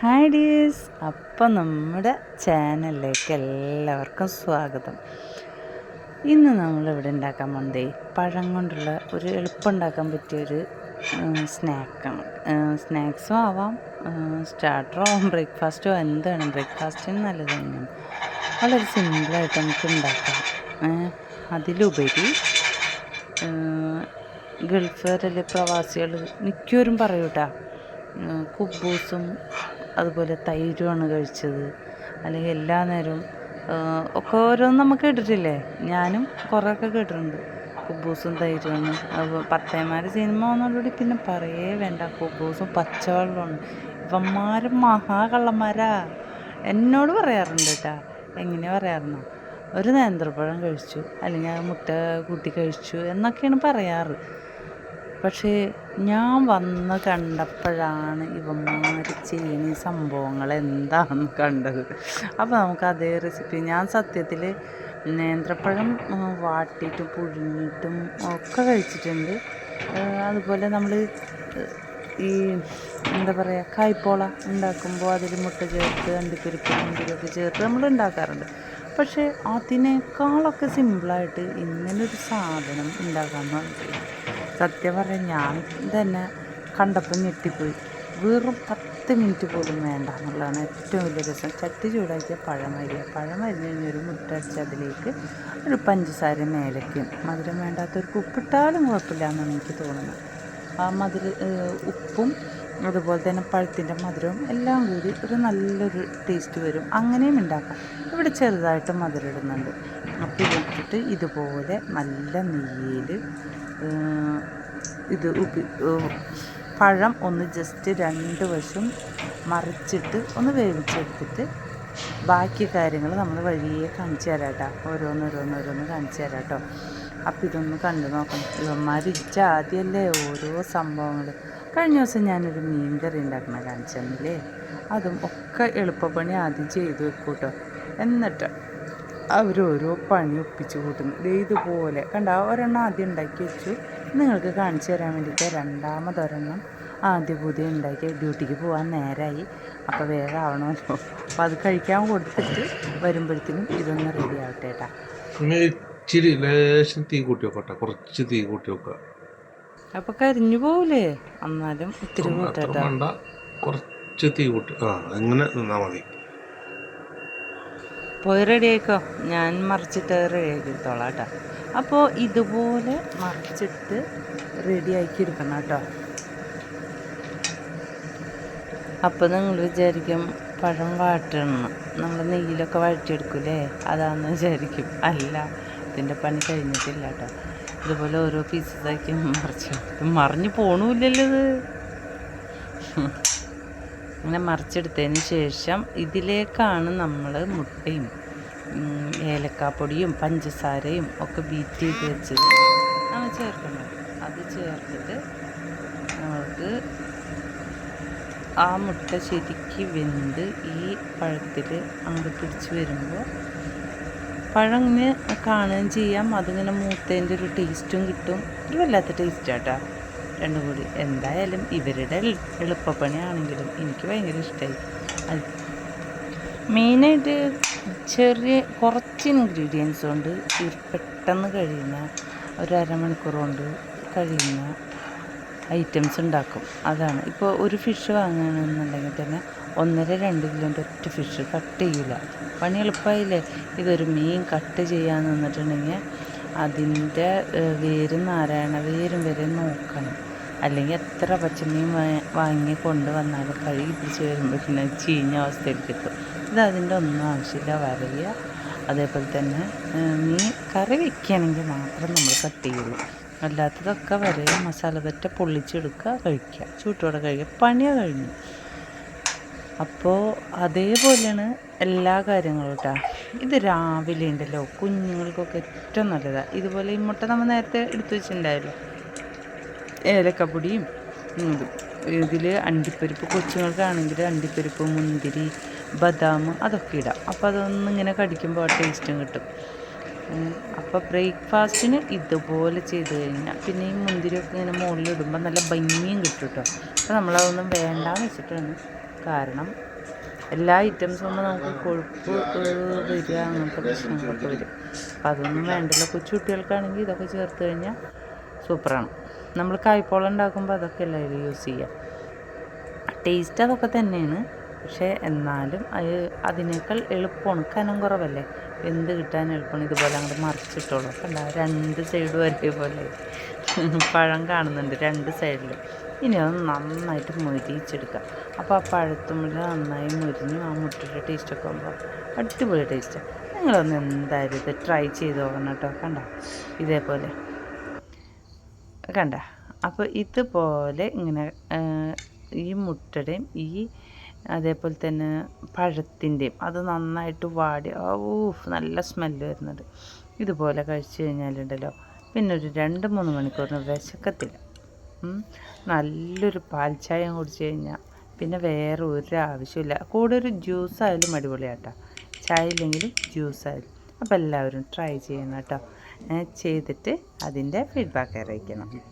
Hi dears. അപ്പം നമ്മുടെ ചാനലിലേക്ക് എല്ലാവർക്കും സ്വാഗതം. ഇന്ന് നമ്മളിവിടെ ഉണ്ടാക്കാൻ പോകുന്നത് പഴം കൊണ്ടുള്ള ഒരു എളുപ്പം ഉണ്ടാക്കാൻ പറ്റിയൊരു സ്നാക്കാണ്. സ്നാക്സും ആവാം സ്റ്റാർട്ടറോ ബ്രേക്ക്ഫാസ്റ്റോ എന്താണ് ബ്രേക്ക്ഫാസ്റ്റിന് നല്ലത് തന്നെയാണ് വളരെ സിമ്പിളായിട്ട് നമുക്ക് ഉണ്ടാക്കാം. അതിലുപരി ഗൾഫുകാരല്ലേ പ്രവാസികൾ മിക്കവരും പറയൂട്ടാ കുബൂസും അതുപോലെ തൈരുമാണ് കഴിച്ചത്. അല്ലെങ്കിൽ എല്ലാ നേരവും ഒക്കെ ഓരോന്നും നമുക്ക് കേട്ടിട്ടില്ലേ? ഞാനും കുറേയൊക്കെ കേട്ടിട്ടുണ്ട്. കുബൂസും തൈരുമാണ്. പത്തേമാര് സിനിമ വന്നതോടുകൂടി പിന്നെ പറയേ വേണ്ട. കുബൂസും പച്ചവെള്ളമാണ്. ഇവന്മാരും മഹാകള്ളന്മാരാ. എന്നോട് പറയാറുണ്ട് കേട്ടാ. എങ്ങനെ പറയാറുണ്ടോ ഒരു നേന്ത്രപ്പഴം കഴിച്ചു. അല്ലെങ്കിൽ മുട്ട കൂട്ടി കഴിച്ചു എന്നൊക്കെയാണ് പറയാറ്. പക്ഷേ ഞാൻ വന്ന് കണ്ടപ്പോഴാണ് ഇവന്മാർ ചെയ്യുന്ന ഈ സംഭവങ്ങൾ എന്താണെന്ന് കണ്ടത്. അപ്പോൾ നമുക്ക് അതേ റെസിപ്പി ഞാൻ സത്യത്തിൽ നേന്ത്രപ്പഴം വാട്ടിയിട്ടും പുഴുങ്ങിയിട്ടും ഒക്കെ കഴിച്ചിട്ടുണ്ട്. അതുപോലെ നമ്മൾ ഈ എന്താ പറയുക കായ്പോള ഉണ്ടാക്കുമ്പോൾ അതിൽ മുട്ട ചേർത്ത് അണ്ടിപ്പരിപ്പ് മുന്തിരിയൊക്കെ ചേർത്ത് നമ്മൾ ഉണ്ടാക്കാറുണ്ട്. പക്ഷേ അതിനേക്കാളൊക്കെ സിമ്പിളായിട്ട് ഇങ്ങനൊരു സാധനം ഉണ്ടാക്കാമെന്ന് പറഞ്ഞിട്ടില്ല സത്യം പറഞ്ഞാൽ ഞാൻ തന്നെ കണ്ടപ്പോൾ ഞെട്ടിപ്പോയി. വെറും പത്ത് മിനിറ്റ് പോലും വേണ്ട എന്നുള്ളതാണ് ഏറ്റവും വലിയ രസം. ചട്ടി ചൂടാക്കിയ പഴം അരിയ. പഴം ഒരു അതിലേക്ക് ഒരു പഞ്ചസാര മേലയ്ക്കും മധുരം വേണ്ടാത്തൊരു ഉപ്പിട്ടാലും കുഴപ്പമില്ല എന്നാണ് എനിക്ക് തോന്നുന്നത്. ആ മധുര ഉപ്പും അതുപോലെ തന്നെ പഴത്തിന്റെ മധുരവും എല്ലാം കൂടി ഒരു നല്ലൊരു ടേസ്റ്റ് വരും. അങ്ങനെയും ഉണ്ടാക്കാം. ഇവിടെ ചെറുതായിട്ട് മധുരം ഇടുന്നുണ്ട്. അപ്പോൾ ഇതിട്ടിട്ട് ഇതുപോലെ നല്ല നെയ്യിൽ ഇത് പഴം ഒന്ന് ജസ്റ്റ് രണ്ട് വശം മറിച്ചിട്ട് ഒന്ന് വേവിച്ചെടുത്തിട്ട് ബാക്കി കാര്യങ്ങൾ നമ്മൾ വഴിയെ കാണിച്ചു തരാം കേട്ടോ. ഓരോന്നോരോന്നോരോന്ന് കാണിച്ചു തരാം കേട്ടോ. അപ്പം ഇതൊന്ന് കണ്ടു നോക്കണം. ഇച്ച ആദ്യമല്ലേ ഓരോ സംഭവങ്ങൾ കഴിഞ്ഞ ദിവസം ഞാനൊരു മീൻ കറി ഉണ്ടാക്കണ കാണിച്ചു തന്നില്ലേ അതും ഒക്കെ എളുപ്പപ്പണി ആദ്യം ചെയ്ത് വെക്കൂട്ടോ. കേട്ടോ എന്നിട്ട് അവരോരോ പണി ഒപ്പിച്ച് കൂട്ടുന്നു. ദേ ഇതുപോലെ. കണ്ട ഒരെണ്ണം ആദ്യം ഉണ്ടാക്കി വെച്ചു. നിങ്ങൾക്ക് കാണിച്ചു തരാൻ വേണ്ടിയിട്ട് രണ്ടാമതൊരെണ്ണം ആദ്യ പുതിയ ഉണ്ടാക്കി ഡ്യൂട്ടിക്ക് പോകാൻ നേരമായി അപ്പോൾ വേഗം ആവണമല്ലോ. അപ്പോൾ അത് കഴിക്കാൻ കൊടുത്തിട്ട് വരുമ്പോഴത്തേനും ഇതൊന്ന് റെഡി ആവട്ടെ കേട്ടാ ഇച്ചിരി ലേശം തീ കൂട്ടി വെക്കട്ടെ. കുറച്ച് തീ കൂട്ടി വെക്കുക അപ്പൊ കരിഞ്ഞു പോവില്ലേ എന്നാലും ഇത്തിരി കൂട്ടട്ടെ. കുറച്ച് തീ കൂട്ടി ആ അങ്ങനെ നിന്നാ മതി. പോയി റെഡി ആയിക്കോ? ഞാൻ മറിച്ചിട്ട് റെഡി ആക്കി എടുത്തോളാം കേട്ടോ. അപ്പോൾ ഇതുപോലെ മറിച്ചിട്ട് റെഡി ആക്കി എടുക്കണം കേട്ടോ. അപ്പോൾ നിങ്ങൾ വിചാരിക്കും പഴം വാട്ടണം. നമ്മൾ നെയ്യിലൊക്കെ വഴറ്റിയെടുക്കൂലേ? അതാണെന്ന് വിചാരിക്കും. അല്ല ഇതിന്റെ പണി കഴിഞ്ഞിട്ടില്ല കേട്ടോ. ഇതുപോലെ ഓരോ പീസസാക്കി മറിച്ച്. മറിഞ്ഞ് പോണൂല്ലല്ലോ ഇത്. അങ്ങനെ മറിച്ചെടുത്തതിന് ശേഷം ഇതിലേക്കാണ് നമ്മൾ മുട്ടയും ഏലക്കാപ്പൊടിയും പഞ്ചസാരയും ഒക്കെ ബീറ്റ് ചെയ്ത് വെച്ചത്. നമ്മൾ ചേർക്കുന്നത് അത് ചേർത്തിട്ട് നമുക്ക് ആ മുട്ട ശരിക്ക് വെന്ത് ഈ പഴത്തിൽ അങ്ങ് പിടിച്ച് വരുമ്പോൾ പഴം ഇങ്ങനെ കാണുകയും ചെയ്യാം. അതിങ്ങനെ മൂത്തതിന്റെ ഒരു ടേസ്റ്റും കിട്ടും. ഒരു വല്ലാത്ത ടേസ്റ്റാട്ടാ രണ്ടും കൂടി എന്തായാലും ഇവരുടെ എളു- എളുപ്പപ്പണിയാണെങ്കിലും എനിക്ക് ഭയങ്കര ഇഷ്ടമായി അത് മെയിനായിട്ട് ചെറിയ കുറച്ച് ഇൻഗ്രീഡിയൻസ് കൊണ്ട് പെട്ടെന്ന് കഴിയുന്ന ഒരു അരമണിക്കൂർ കൊണ്ട് കഴിയുന്ന ഐറ്റംസ് ഉണ്ടാക്കും. അതാണ്. ഇപ്പോൾ ഒരു ഫിഷ് വാങ്ങണമെന്നുണ്ടെങ്കിൽ തന്നെ ഒന്നര രണ്ട് കിലോന്റെ ഒറ്റ ഫിഷ് കട്ട് ചെയ്യില്ല പണി എളുപ്പമായില്ലേ ഇതൊരു മീൻ കട്ട് ചെയ്യാൻ നിന്നിട്ടുണ്ടെങ്കിൽ അതിന്റെ വേരും നാരായണ വേരും വരെ നോക്കണം. അല്ലെങ്കിൽ എത്ര പച്ചമീൻ വാങ്ങി കൊണ്ടുവന്നാലും കഴുകി പിടിച്ച് വരുമ്പോഴത്തേനും ചീഞ്ഞ അവസ്ഥയിൽ കിട്ടും. ഇത് അതിന്റെ ഒന്നും ആവശ്യമില്ല. വരയുക അതേപോലെ തന്നെ മീൻ കറി വെക്കുകയാണെങ്കിൽ മാത്രം നമ്മൾ കട്ട് ചെയ്യുള്ളൂ. അല്ലാത്തതൊക്കെ വരയുക മസാല പറ്റ പൊള്ളിച്ചെടുക്കുക കഴിക്കുക. ചൂട്ടോടെ കഴിക്കുക. പണിയാണ് കഴിഞ്ഞു. അപ്പോൾ അതേപോലെയാണ് എല്ലാ കാര്യങ്ങളും കേട്ടോ ഇത് രാവിലെ ഉണ്ടല്ലോ കുഞ്ഞുങ്ങൾക്കൊക്കെ ഏറ്റവും നല്ലതാണ് ഇതുപോലെ ഈ മുട്ട നമ്മൾ നേരത്തെ എടുത്തു വെച്ചിട്ടുണ്ടായല്ലോ. ഏലക്കപ്പൊടിയും ഇതും. ഇതിൽ അണ്ടിപ്പരിപ്പ് കൊച്ചുങ്ങൾക്കാണെങ്കിൽ അണ്ടിപ്പരിപ്പ് മുന്തിരി ബദാം അതൊക്കെ ഇടാം. അപ്പോൾ അതൊന്നും ഇങ്ങനെ കടിക്കുമ്പോൾ ആ ടേസ്റ്റും കിട്ടും. അപ്പോൾ ബ്രേക്ക്ഫാസ്റ്റിന് ഇതുപോലെ ചെയ്ത് കഴിഞ്ഞാൽ പിന്നെ ഈ മുന്തിരിയൊക്കെ ഇങ്ങനെ മുകളിലിടുമ്പോൾ നല്ല ഭംഗിയും കിട്ടും കേട്ടോ അപ്പോൾ നമ്മളതൊന്നും വേണ്ടാന്ന് വെച്ചിട്ടാണ് കാരണം എല്ലാ ഐറ്റംസും കൊണ്ട് നമുക്ക് കൊഴുപ്പ് വരിക അങ്ങനത്തെ പ്രശ്നങ്ങളൊക്കെ വരും. അപ്പം അതൊന്നും വേണ്ടല്ലോ. കൊച്ചു കുട്ടികൾക്കാണെങ്കിൽ ഇതൊക്കെ ചേർത്ത് കഴിഞ്ഞാൽ സൂപ്പറാണ്. നമ്മൾ കായ്പോളം ഉണ്ടാക്കുമ്പോൾ അതൊക്കെ എല്ലാവരും യൂസ് ചെയ്യുക ടേസ്റ്റ് അതൊക്കെ തന്നെയാണ്. പക്ഷേ എന്നാലും അത് അതിനേക്കാൾ എളുപ്പമാണ്. കനം കുറവല്ലേ? എന്ത് കിട്ടാൻ എളുപ്പമാണ്? ഇതുപോലെ അങ്ങോട്ട് മറിച്ചിട്ടോളൂ. കണ്ട? രണ്ട് സൈഡും ഒരേപോലെ. പഴം കാണുന്നുണ്ട് രണ്ട് സൈഡിലും ഇനി അത് നന്നായിട്ട് മുരിച്ചെടുക്കാം അപ്പോൾ ആ പഴുത്തുമ്പോൾ നന്നായി മുരിഞ്ഞ് ആ മുട്ടയുടെ ടേസ്റ്റൊക്കെ ആകുമ്പോൾ അടിപൊളി ടേസ്റ്റാണ് നിങ്ങളൊന്ന് എന്തായാലും ഇത് ട്രൈ ചെയ്ത് നോക്കണം കേട്ടോ. കണ്ട? ഇതേപോലെ. കണ്ട? അപ്പോൾ ഇതുപോലെ ഇങ്ങനെ ഈ മുട്ടയുടെയും ഈ അതേപോലെ തന്നെ പഴത്തിന്റെയും അത് നന്നായിട്ട് വാടി ഊഫ് നല്ല സ്മെല്ല് വരുന്നത് ഇതുപോലെ കഴിച്ചു കഴിഞ്ഞാലുണ്ടല്ലോ. പിന്നെ ഒരു രണ്ട് മൂന്ന് മണിക്കൂറിന് വിശക്കത്തില്ല. നല്ലൊരു പാൽ ചായ കുടിച്ച് കഴിഞ്ഞാൽ പിന്നെ വേറെ ഒരു ആവശ്യമില്ല കൂടെ ഒരു ജ്യൂസ് ആയാലും അടിപൊളിയാട്ടോ. ചായ ഇല്ലെങ്കിലും ജ്യൂസ് ആയാലും. അപ്പോൾ എല്ലാവരും ട്രൈ ചെയ്യണം കേട്ടോ ചെയ്തിട്ട് അതിന്റെ ഫീഡ്ബാക്ക് അറിയിക്കണം.